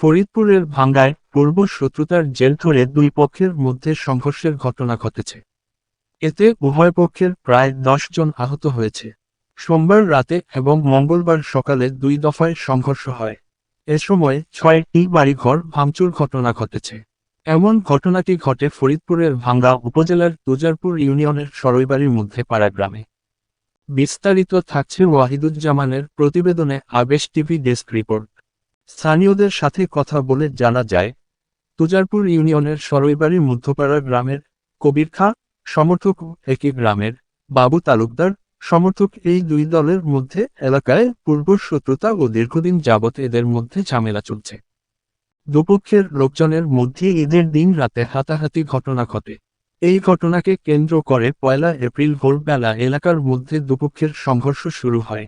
ফরিদপুরের ভাঙ্গায় পূর্ব শত্রুতার জেল ধরে দুই পক্ষের মধ্যে সংঘর্ষের ঘটনা ঘটেছে। এতে উভয় পক্ষের প্রায় দশ জন আহত হয়েছে। সোমবার রাতে এবং মঙ্গলবার সকালে দুই দফায় সংঘর্ষ হয়। এ সময় ছয়টি বাড়িঘর ভাঙচুর ঘটনা ঘটেছে। এমন ঘটনাটি ঘটে ফরিদপুরের ভাঙ্গা উপজেলার তুজারপুর ইউনিয়নের সরইবাড়ির মধ্যে পাড়া গ্রামে। বিস্তারিত থাকছে ওয়াহিদুজ্জামানের প্রতিবেদনে আবেশ টিভি ডেস্ক রিপোর্ট। স্থানীয়দের সাথে কথা বলে জানা যায়, তুজারপুর ইউনিয়নের সরইবাড়ির মধ্যপাড়া গ্রামের কবির খা, সমর্থক একই গ্রামের বাবু তালুকদার, সমর্থক এই দুই দলের মধ্যে এলাকায় পূর্ব শত্রুতা ও দীর্ঘদিন যাবৎ এদের মধ্যে ঝামেলা চলছে। দুপক্ষের লোকজনের মধ্যে ঈদের দিন রাতে হাতাহাতি ঘটনা ঘটে। এই ঘটনাকে কেন্দ্র করে পয়লা এপ্রিল ভোরবেলা এলাকার মধ্যে দুপক্ষের সংঘর্ষ শুরু হয়।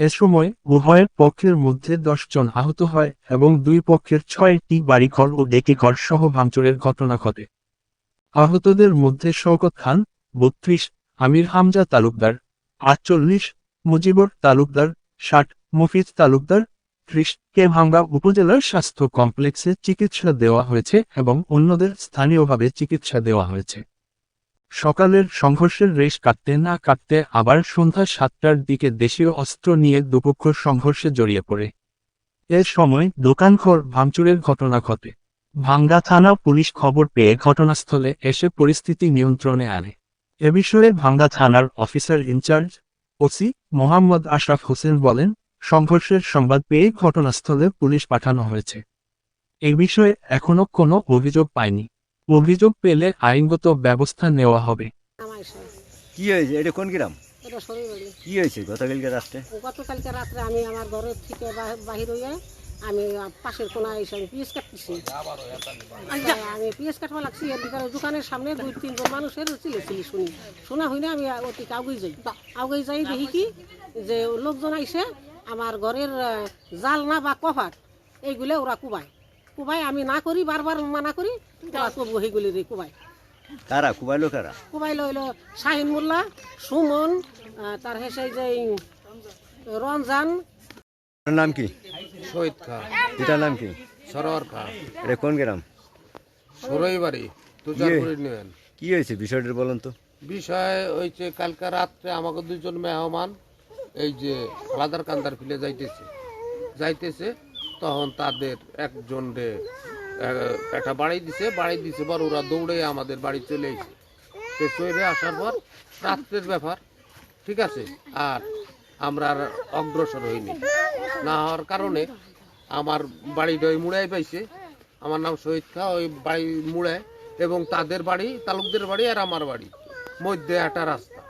এ সময় উভয়ের পক্ষের মধ্যে দশ জন আহত হয় এবং দুই পক্ষের ছয়টি বাড়িঘর ও ডেকে ঘর সহ ভাঙচুরের ঘটনা ঘটে। আহতদের মধ্যে শওকত খান, বত্রিশ, আমির হামজা তালুকদার, আটচল্লিশ, মুজিবর তালুকদার, ষাট, মফিজ তালুকদার, ত্রিশ কে ভাঙ্গা উপজেলার স্বাস্থ্য কমপ্লেক্সে চিকিৎসা দেওয়া হয়েছে এবং অন্যদের স্থানীয়ভাবে চিকিৎসা দেওয়া হয়েছে। সকালের সংঘর্ষের রেশ কাটতে না কাটতে আবার সন্ধ্যা সাতটার দিকে দেশীয় অস্ত্র নিয়ে দুপক্ষ সংঘর্ষে জড়িয়ে পড়ে। এ সময় দোকানঘর ভাঙচুরের ঘটনা ঘটে। ভাঙ্গা থানা পুলিশ খবর পেয়ে ঘটনাস্থলে এসে পরিস্থিতি নিয়ন্ত্রণে আনে। এ বিষয়ে ভাঙ্গা থানার officer in-charge OC Mohammad Ashraf Hossain বলেন, সংঘর্ষের সংবাদ পেয়ে ঘটনাস্থলে পুলিশ পাঠানো হয়েছে। এ বিষয়ে এখনও কোনো অভিযোগ পায়নি। অভিযোগ পেলে আইনগত ব্যবস্থা নেওয়া হবে। কি হয়েছে? এটা কোন গ্রাম? কি হয়েছে গতকালকে রাত্রে? গতকালকে রাত্রে আমি আমার ঘরের থেকে বাহির হয়ে আমি পাশের কোনায় এসে আমি পিস কাটতেছি আমি পিস কাটবা লাগছি এর ভিতরে দোকানের সামনে দুই তিনজন মানুষের চিলে চিলি শুনি। শোনা হই না আমি অতি আগুই যাই আগুই যাই দেখি কি যে লোকজন আইসে আমার ঘরের জাল না বা কভার এইগুলো ওরা কুবায়। কুবাই আমি না করি বারবার মানা করি তারা কবু সেইগুলি রে কুবাই। কারা কুবাইলো কারা কুবাইল হইল শাহিন মোল্লা সুমন তার হেসে যে রমজান। নাম কি? শহীদ খা। পিতার নাম কি? সরোয়ার খা। এটা কোন গ্রাম? সরই বাড়ি তুষারপুর ইউনিয়ন। কি হয়েছে বিষয়টা বলুন তো। বিষয় হয়েছে কালকে রাত্রে আমাকে দুজন মেহমান এই যে আলাদার কান্দার ফিলে যাইতেছে। যাইতেছে তখন তাদের একজন রে একটা বাড়ি দিছে বাড়ি দিছে পর ওরা দৌড়ে আমাদের বাড়ি চলে এসে। তো চলে আসার পর রাত্রের ব্যাপার, ঠিক আছে? আর আমরা আর অগ্রসর হইনি। না হওয়ার কারণে আমার বাড়িটা ওই মুড়াই পাইছে। আমার নাম শহীদ খা, ওই বাড়ি মুড়ায়। এবং তাদের বাড়ি, তালুকদের বাড়ি আর আমার বাড়ি, মধ্যে একটা রাস্তা।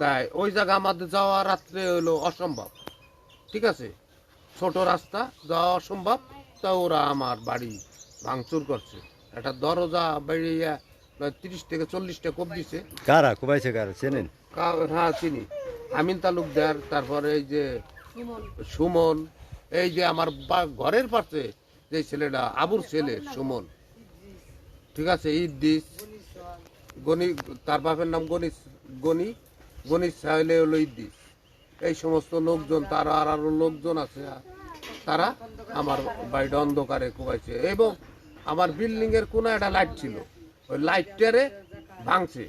তাই ওই জায়গা আমাদের যাওয়া রাত্রে হলো অসম্ভব, ঠিক আছে? ছোট রাস্তা যাওয়া অসম্ভব তা ওরা আমার বাড়ি ভাঙচুর করছে। একটা দরজা বেরিয়ে তিরিশ থেকে চল্লিশটা কোপ দিছে। কারা? কুবাইছে কারা? চেনেন? হ্যাঁ চিনি। আমিন তালুকদার তারপরে এই যে সুমন। এই যে আমার বা- ঘরের পাশে যে ছেলেটা আবুর ছেলে সুমন। ঠিক আছে ইদ্দিস গণি তার বাপের নাম গনি গণি গনি ছেলে হলো ইদ্দিস এই সমস্ত লোকজন তারা আর আরও লোকজন আছে তারা আমার বাড়িটা অন্ধকারে কুবাইছে। এবং আমার বিল্ডিং এর কোনো একটা লাইট ছিল। ওই লাইটটারে ভাঙছে।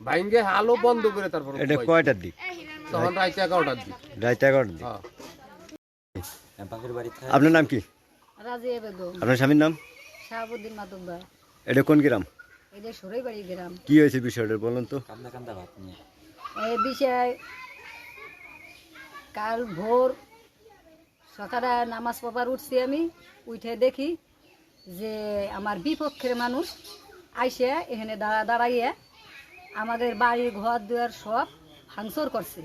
ভাঙ্গে আলো বন্ধ করে তারপর এটা কয়টার দিক? তখন রাইতে এগারোটার দিক। রাত এগারোটার দিক? হ্যাঁ। আপনার নাম কি? আপনার স্বামীর নাম? শাহাবুদ্দিন মাতুব্বা এটা কোন গ্রাম? এটা সরইবাড়ি গ্রাম। কি হয়েছে বিষয়টা বলুন তো। এই বিষয়ে কাল ভোর সকালে নামাজ পড়বার উঠছি আমি উঠে দেখি যে আমার বিপক্ষের মানুষ আইসে এখানে দাঁড়া দাঁড়াইয়ে আমাদের বাড়ি ঘর দুয়ার সব ভাঙচুর করছে।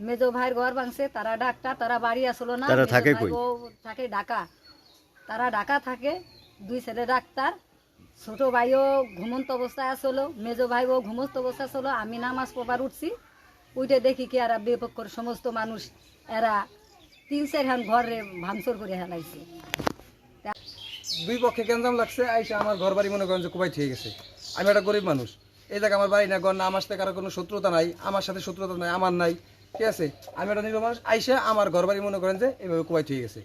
মেজো ভাইয়ের ঘর ভাঙছে তারা ডাক্তার তারা বাড়ি আসলো না। তারা থাকে? থাকে ঢাকা। তারা ঢাকা থাকে দুই ছেলে ডাক্তার ছোট ভাইও ঘুমন্ত অবস্থায় আসলো মেজো ভাইও ঘুমন্ত অবস্থায় আসলো আমি নামাজ পড়বার উঠছি। উঠে দেখি কি এরা বিপক্ষর সমস্ত মানুষ এরা তিন চার হান ঘরে ভাঙচুর করে হেলাইছে। দুই পক্ষে গ্যাঞ্জাম লাগছে, আইসা আমার ঘর বাড়ি মনে করেন যে কোবাই ঠিক গেছে। আমি একটা গরিব মানুষ। এই জায়গা আমার বাড়ি না ঘর না আমার সাথে কারও কোনো শত্রুতা নাই, আমার সাথে শত্রুতা নাই, আমার নাই। ঠিক আছে? আমি একটা নির্ভর মানুষ, আইসা আমার ঘর বাড়ি মনে করেন যে এইভাবে কোবাই ঠিক গেছে।